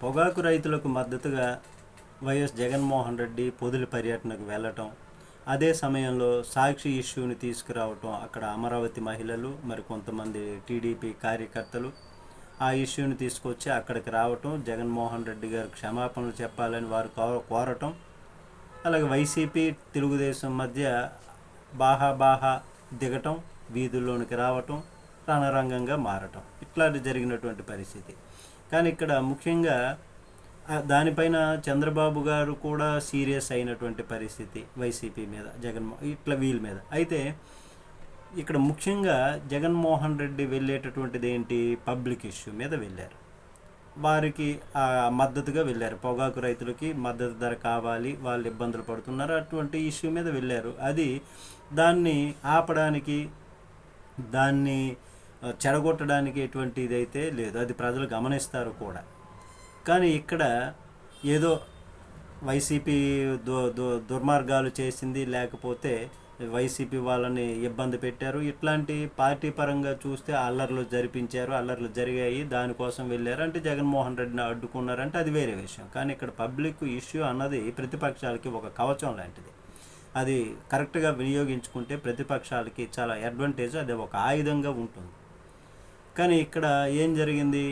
పొగాకు రైతులకు మద్దతుగా వైఎస్ జగన్మోహన్ రెడ్డి పొదులు పర్యటనకు వెళ్ళటం అదే సమయంలో సాక్షి ఇష్యూని తీసుకురావటం అక్కడ అమరావతి మహిళలు మరి కొంతమంది టీడీపీ కార్యకర్తలు ఆ ఇష్యూని తీసుకొచ్చి అక్కడికి రావటం జగన్మోహన్ రెడ్డి గారు క్షమాపణలు చెప్పాలని వారు కోరటం అలాగే వైసీపీ తెలుగుదేశం మధ్య బాహా బాహా దిగటం వీధుల్లోనికి రావటం రణరంగంగా మారటం. ఇట్లాంటి జరిగినటువంటి పరిస్థితి. కానీ ఇక్కడ ముఖ్యంగా దానిపైన చంద్రబాబు గారు కూడా సీరియస్ అయినటువంటి పరిస్థితి వైసీపీ మీద జగన్మో ఇట్లా వీళ్ళ మీద. అయితే ఇక్కడ ముఖ్యంగా జగన్మోహన్ రెడ్డి వెళ్ళేటటువంటిది ఏంటి? పబ్లిక్ ఇష్యూ మీద వెళ్ళారు. వారికి మద్దతుగా వెళ్ళారు. పొగాకు రైతులకి మద్దతు ధర కావాలి వాళ్ళు ఇబ్బందులు పడుతున్నారు అటువంటి ఇష్యూ మీద వెళ్ళారు. అది దాన్ని ఆపడానికి దాన్ని చెడగొట్టడానికి ఎటువంటి ఇదైతే లేదు. అది ప్రజలు గమనిస్తారు కూడా. కానీ ఇక్కడ ఏదో వైసీపీ దు దు దుర్మార్గాలు చేసింది లేకపోతే వైసీపీ వాళ్ళని ఇబ్బంది పెట్టారు. ఇట్లాంటి పార్టీ పరంగా చూస్తే అల్లర్లు జరిపించారు అల్లర్లు జరిగాయి. దానికోసం వెళ్ళారు అంటే జగన్మోహన్ రెడ్డిని అడ్డుకున్నారంటే అది వేరే విషయం. కానీ ఇక్కడ పబ్లిక్ ఇష్యూ అన్నది ప్రతిపక్షాలకి ఒక కవచం లాంటిది. అది కరెక్ట్గా వినియోగించుకుంటే ప్రతిపక్షాలకి చాలా అడ్వాంటేజ్ అది ఒక ఆయుధంగా ఉంటుంది. కానీ ఇక్కడ ఏం జరిగింది?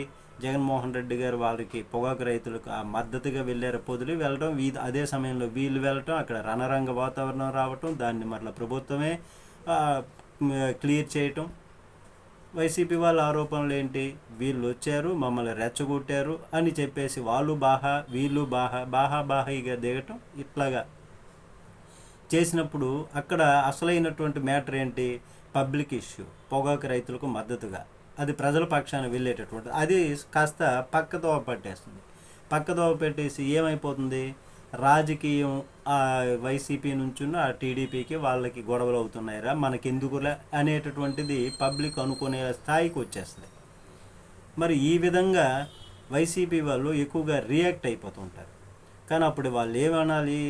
జగన్మోహన్ రెడ్డి గారు వాళ్ళకి పొగాకు రైతులకు ఆ మద్దతుగా వెళ్ళారు. పొదులు వెళ్ళడం వీ అదే సమయంలో వీళ్ళు వెళ్ళటం అక్కడ రణరంగ వాతావరణం రావటం దాన్ని మరలా ప్రభుత్వమే క్లియర్ చేయటం. వైసీపీ వాళ్ళ ఆరోపణలు ఏంటి? వీళ్ళు వచ్చారు మమ్మల్ని రెచ్చగొట్టారు అని చెప్పేసి వాళ్ళు బాహా వీళ్ళు బాహా బాహా బాహాయిగా దిగటం ఇట్లాగా చేసినప్పుడు అక్కడ అసలైనటువంటి మ్యాటర్ ఏంటి? పబ్లిక్ ఇష్యూ పొగాకు రైతులకు మద్దతుగా. అది ప్రజల పక్షాన వెళ్ళేటటువంటి అది కాస్త పక్కదోవ పట్టేస్తుంది. పక్కదోవ పెట్టేసి ఏమైపోతుంది? రాజకీయం ఆ వైసీపీ నుంచి ఆ టీడీపీకి వాళ్ళకి గొడవలు అవుతున్నాయిరా మనకెందుకులే అనేటటువంటిది పబ్లిక్ అనుకునే స్థాయికి వచ్చేస్తుంది. మరి ఈ విధంగా వైసీపీ వాళ్ళు ఎక్కువగా రియాక్ట్ అయిపోతుంటారు కానీ అప్పుడు వాళ్ళు ఏమనాలి?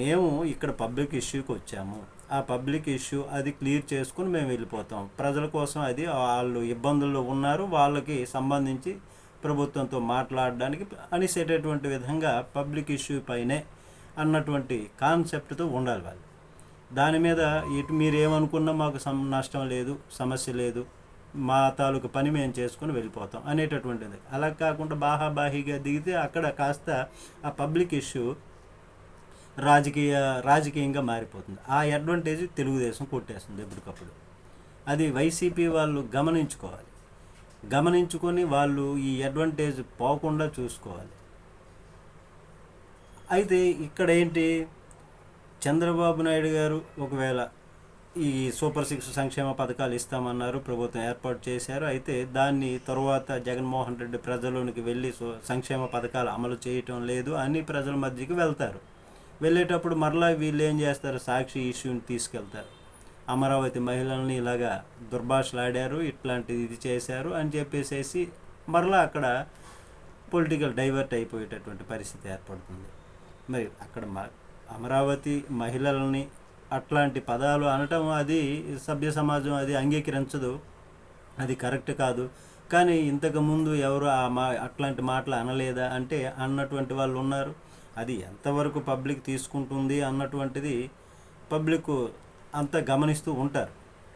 మేము ఇక్కడ పబ్లిక్ ఇష్యూకి వచ్చాము. ఆ పబ్లిక్ ఇష్యూ అది క్లియర్ చేసుకుని మేము వెళ్ళిపోతాం. ప్రజల కోసం అది వాళ్ళు ఇబ్బందుల్లో ఉన్నారు. వాళ్ళకి సంబంధించి ప్రభుత్వంతో మాట్లాడడానికి అనిసేటటువంటి విధంగా పబ్లిక్ ఇష్యూ పైనే అన్నటువంటి కాన్సెప్ట్తో ఉండాలి వాళ్ళు. దాని మీద ఇటు మీరేమనుకున్నా మాకు సం నష్టం లేదు సమస్య లేదు మా తాలూకు పని మేము చేసుకుని వెళ్ళిపోతాం అనేటటువంటిది. అలా కాకుండా బాహాబాహిగా దిగితే అక్కడ కాస్త ఆ పబ్లిక్ ఇష్యూ రాజకీయ రాజకీయంగా మారిపోతుంది. ఆ అడ్వాంటేజ్ తెలుగుదేశం కొట్టేస్తుంది ఎప్పటికప్పుడు. అది వైసీపీ వాళ్ళు గమనించుకోవాలి. గమనించుకొని వాళ్ళు ఈ అడ్వాంటేజ్ పోకుండా చూసుకోవాలి. అయితే ఇక్కడ ఏంటి? చంద్రబాబు నాయుడు గారు ఒకవేళ ఈ సూపర్ సిక్స్ సంక్షేమ పథకాలు ఇస్తామన్నారు ప్రభుత్వం ఏర్పాటు చేశారు. అయితే దాన్ని తరువాత జగన్మోహన్ రెడ్డి ప్రజలోనికి వెళ్ళి సంక్షేమ పథకాలు అమలు చేయటం లేదు అని ప్రజల మధ్యకి వెళ్తారు. వెళ్ళేటప్పుడు మరలా వీళ్ళు ఏం చేస్తారు? సాక్షి ఇష్యూని తీసుకెళ్తారు. అమరావతి మహిళల్ని ఇలాగా దుర్భాషలాడారు ఇట్లాంటిది ఇది చేశారు అని చెప్పేసేసి మరలా అక్కడ పొలిటికల్ డైవర్ట్ అయిపోయేటటువంటి పరిస్థితి ఏర్పడుతుంది. మరి అక్కడ అమరావతి మహిళలని అట్లాంటి పదాలు అనటం అది సభ్య సమాజం అది అంగీకరించదు. అది కరెక్ట్ కాదు. కానీ ఇంతకుముందు ఎవరు ఆ మా అట్లాంటి మాటలు అనలేదా? అంటే అన్నటువంటి వాళ్ళు ఉన్నారు. అది ఎంతవరకు పబ్లిక్ తీసుకుంటుంది అన్నటువంటిది పబ్లిక్ అంతా గమనిస్తూ ఉంటారు.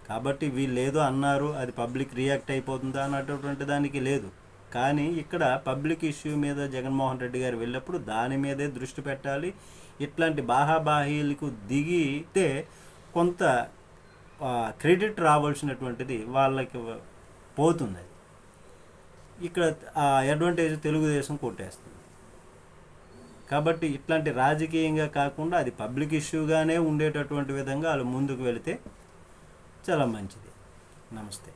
కాబట్టి వీళ్ళు ఏదో అన్నారు అది పబ్లిక్ రియాక్ట్ అయిపోతుందా అన్నటువంటి దానికి లేదు. కానీ ఇక్కడ పబ్లిక్ ఇష్యూ మీద జగన్మోహన్ రెడ్డి గారు వెళ్ళినప్పుడు దాని మీదే దృష్టి పెట్టాలి. ఇట్లాంటి బాహాబాహీలకు దిగితే కొంత క్రెడిట్ రావాల్సినటువంటిది వాళ్ళకి పోతుంది. ఇక్కడ ఆ అడ్వాంటేజ్ తెలుగుదేశం కొట్టేస్తుంది. కాబట్టి ఇట్లాంటి రాజకీయంగా కాకుండా అది పబ్లిక్ ఇష్యూగానే ఉండేటటువంటి విధంగా వాళ్ళు ముందుకు వెళితే చాలా మంచిది. నమస్తే.